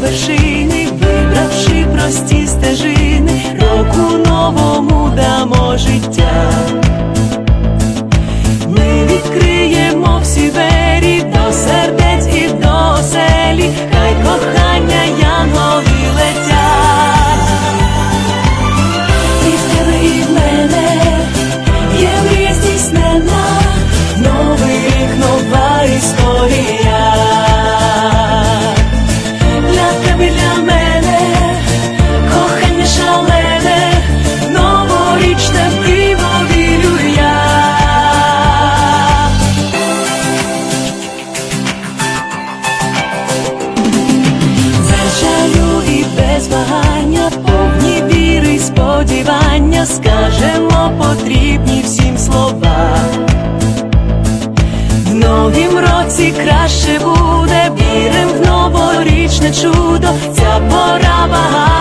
вершини, вибравши прості стежі. змагання, повні віри й сподівання, скажемо потрібні всім слова. В новім році краще буде, вірим в новорічне чудо, ця пора багата.